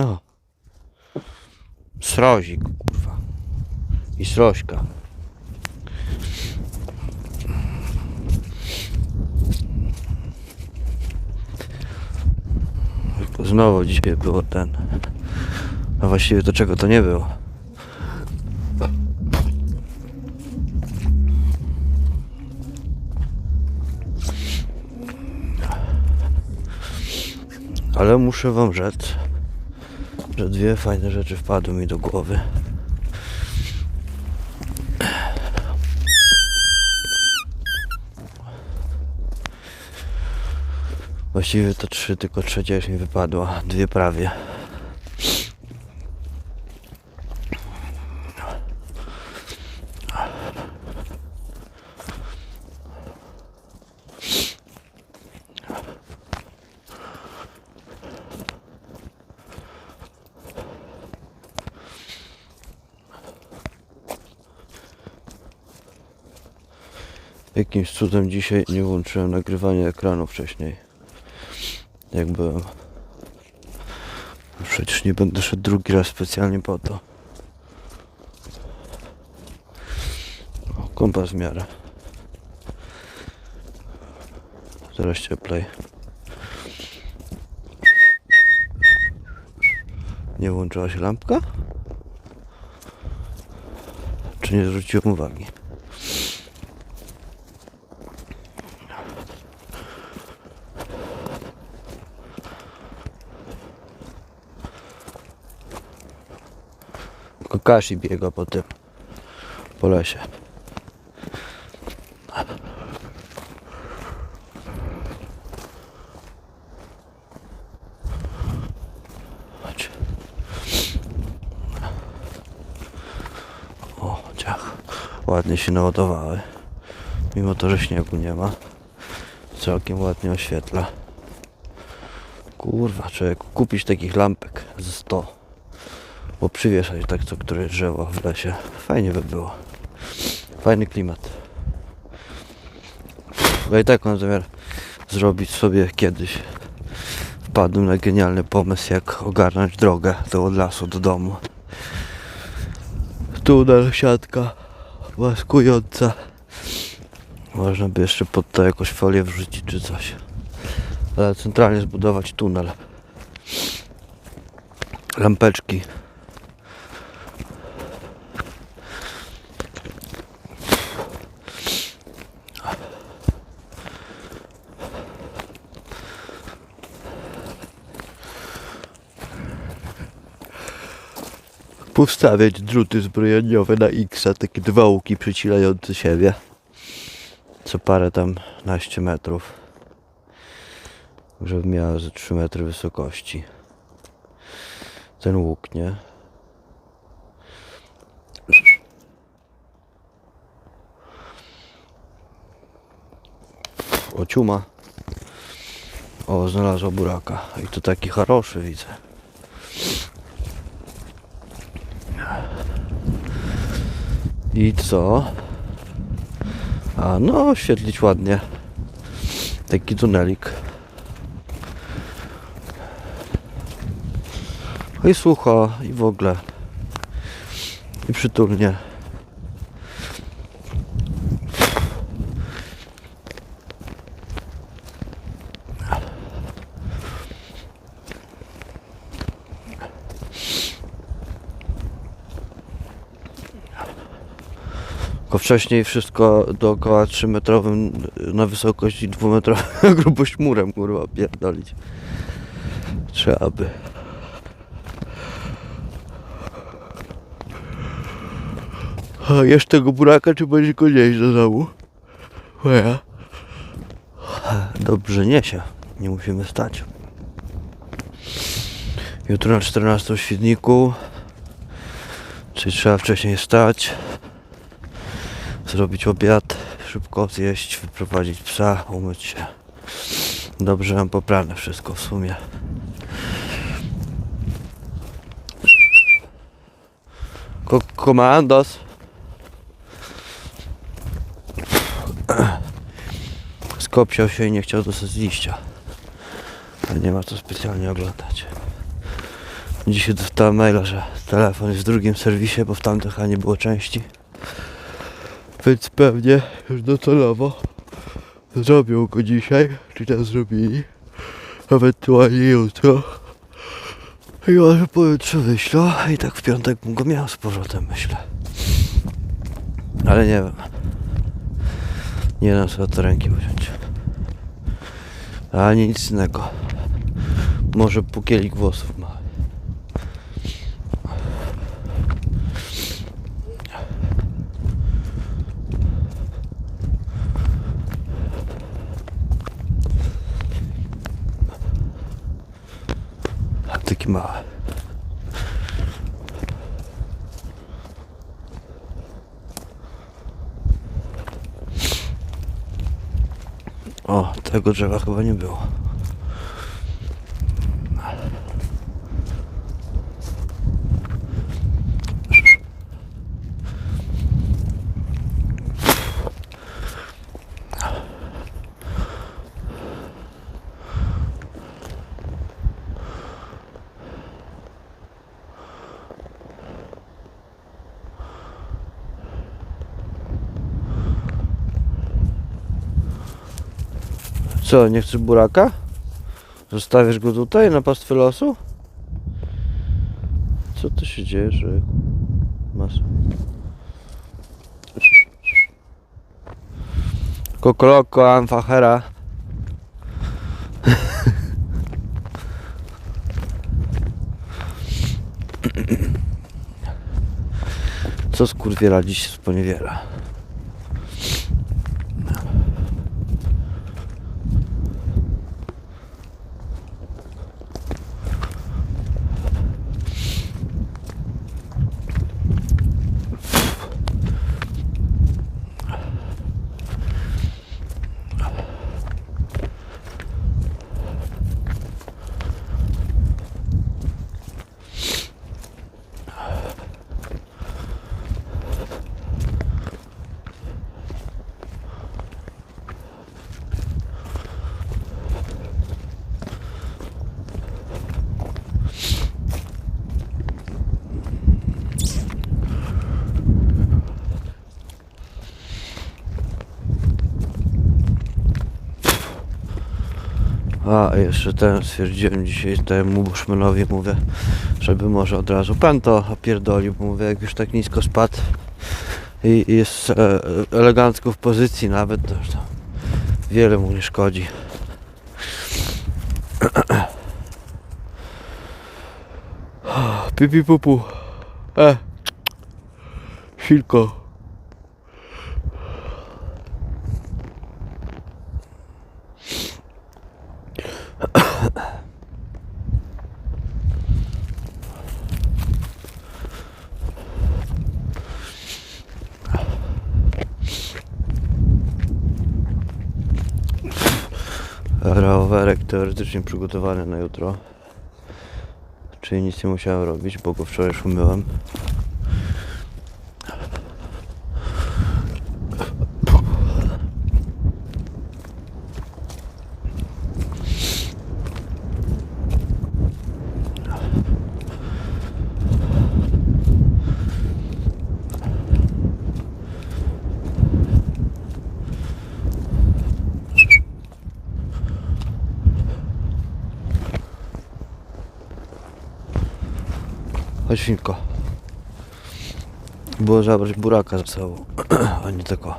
No. Srozik, kurwa. I srośka. Znowu dzisiaj było ten. A właściwie to czego to nie było? Ale muszę wam rzec, że dwie fajne rzeczy wpadły mi do głowy. Właściwie to trzy, tylko trzecia już mi wypadła. Dwie prawie. Jakimś cudem dzisiaj nie włączyłem nagrywania ekranu wcześniej. Jak byłem. Przecież nie będę szedł drugi raz specjalnie po to. O, kompas w miarę. Teraz cieplej. Nie włączyła się lampka? Czy nie zwróciłem uwagi? Kakashi biega po tym po lesie. O, ciach. Ładnie się naładowały. Mimo to, że śniegu nie ma. Całkiem ładnie oświetla. Kurwa, człowieku, kupić takich lampek ze 100 bo przywieszać tak co które drzewo w lesie. Fajnie by było. Fajny klimat. Bo i tak mam zamiar zrobić sobie kiedyś. Wpadłem na genialny pomysł, jak ogarnąć drogę do od lasu do domu. Tunel, siatka łaskująca. Można by jeszcze pod to jakąś folię wrzucić czy coś. Ale centralnie zbudować tunel. Lampeczki powstawiać druty zbrojeniowe na X, takie dwa łuki przycilające siebie. Co parę tam naście metrów. Żeby miała ze 3 metry wysokości. Ten łuk, nie? O ciuma. O, znalazła buraka. I to taki haroszy widzę. I co? A no, oświetlić ładnie. Taki tunelik. No I sucho, i w ogóle. I przytulnie. Wcześniej wszystko dookoła 3 metrowym na wysokość i 2 metrową grubość murem kurwa pierdolić. Trzeba by. A jesz tego buraka, czy będzie go nieść do domu? Moja. Dobrze niesie. Nie musimy stać. Jutro na 14 w Świdniku. Czyli trzeba wcześniej stać zrobić obiad, szybko zjeść, wyprowadzić psa, umyć się. Dobrze mam poprane wszystko w sumie. Ko komandos. Skopsiał się i nie chciał dostać liścia. Ale nie ma co specjalnie oglądać. Dzisiaj dostałem maila, że telefon jest w drugim serwisie, bo w tamtych a nie było części. Więc pewnie już docelowo zrobią go dzisiaj, czy tam zrobili. Ewentualnie jutro. I może pojutrze wyślą i tak w piątek bym go miał z powrotem, myślę. Ale nie wiem. Nie dam sobie to ręki wziąć. Ani nic innego. Może pukielik włosów ma. A taki mały. O, tego drzewa chyba nie było. Co, nie chcesz buraka? Zostawisz go tutaj na pastwę losu? Co to się dzieje, że mas... Kokoloko, amfachera. Co skurwiela dziś sponiewiera? A jeszcze ten stwierdziłem dzisiaj temu Bushmanowi mówię, żeby może od razu pęto opierdolił, bo mówię jak już tak nisko spadł i jest e, elegancko w pozycji nawet, to wiele mu nie szkodzi. Pipi pupu. E. Silko. Rowerek teoretycznie przygotowany na jutro. Czyli nic nie musiałem robić, bo go wczoraj już umyłem. Chodź Finko. Było zabrać buraka ze sobą, a nie tylko.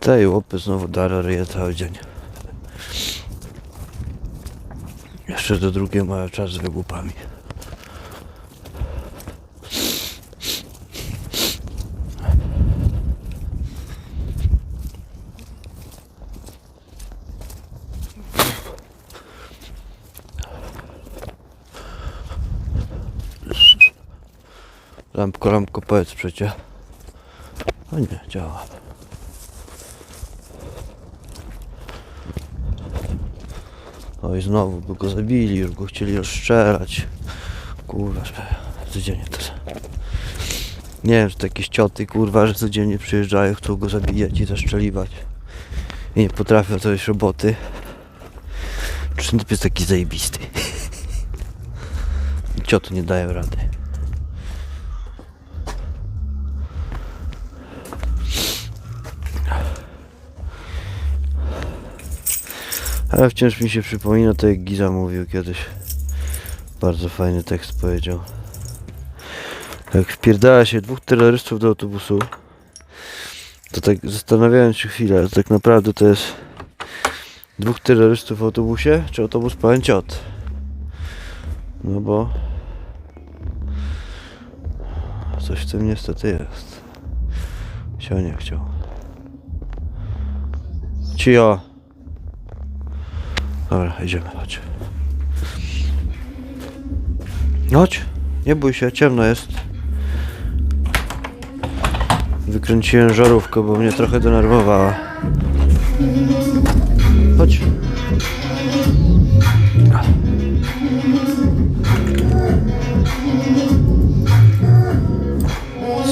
Tej łopy znowu dara ryje cały dzień. Jeszcze do drugiej mają czas z wygłupami. Lampko, lampko, powiedz przecie. O nie, działa. Oj, znowu by go zabili, już go chcieli rozstrzelać. Kurwa, że codziennie to. Nie wiem, czy to jakieś cioty, kurwa, że codziennie przyjeżdżają, chcą go zabijać i zaszczeliwać. I nie potrafią zrobić roboty. Typ jest taki zajebisty? Cioty nie dają rady. Ale wciąż mi się przypomina to jak Giza mówił kiedyś. Bardzo fajny tekst powiedział. Jak wpierdala się dwóch terrorystów do autobusu, to tak zastanawiałem się chwilę, to tak naprawdę to jest dwóch terrorystów w autobusie, czy autobus pełen ciot? No bo coś w tym niestety jest. Chciał, nie chciał. Cio. Dobra, idziemy, chodź. Chodź, nie bój się, ciemno jest. Wykręciłem żarówkę, bo mnie trochę denerwowała. Chodź.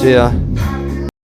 See ya.